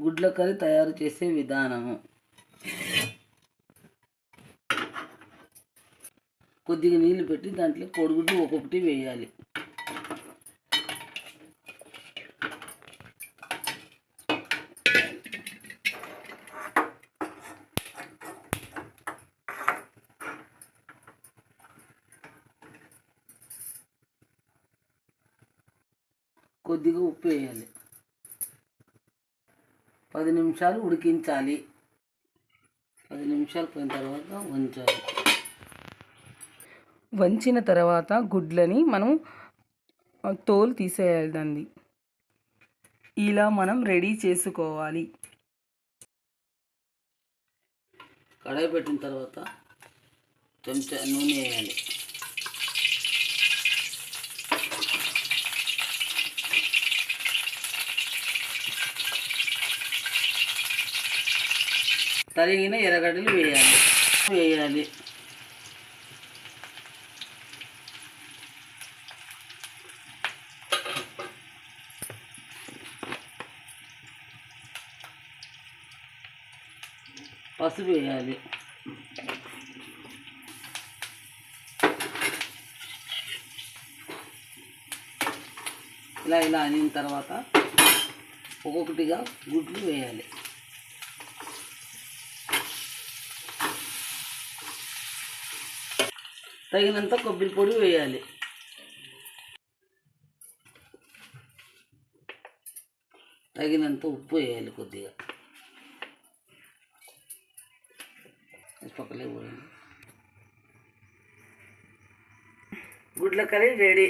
గుడ్ల కర్రీ తయారు చేసే విధానము. కొద్దిగా నీళ్ళు పెట్టి దాంట్లో కోడిగుడ్డు ఒక్కొక్కటి వేయాలి. కొద్దిగా ఉప్పు వేయాలి. పది నిమిషాలు ఉడికించాలి. పది నిమిషాలు పోయిన తర్వాత ఉంచాలి వంచిన తర్వాత గుడ్లని మనం తోలు తీసేయాలి దాన్ని ఇలా మనం రెడీ చేసుకోవాలి. కడాయి పెట్టిన తర్వాత చెంచా నూనె వేయాలి. తరిగిన ఎర్రగడ్డలు వేయాలి. వేయాలి. పసుపు వేయాలి. ఇలా ఇలా అనిన తర్వాత ఒక్కొక్కటిగా గుడ్లు వేయాలి. తగినంత కొబ్బరి పొడి వేయాలి. తగినంత ఉప్పు వేయాలి కొద్దిగా. పక్కలే పోయింది గుడ్ల కర్రీ రెడీ.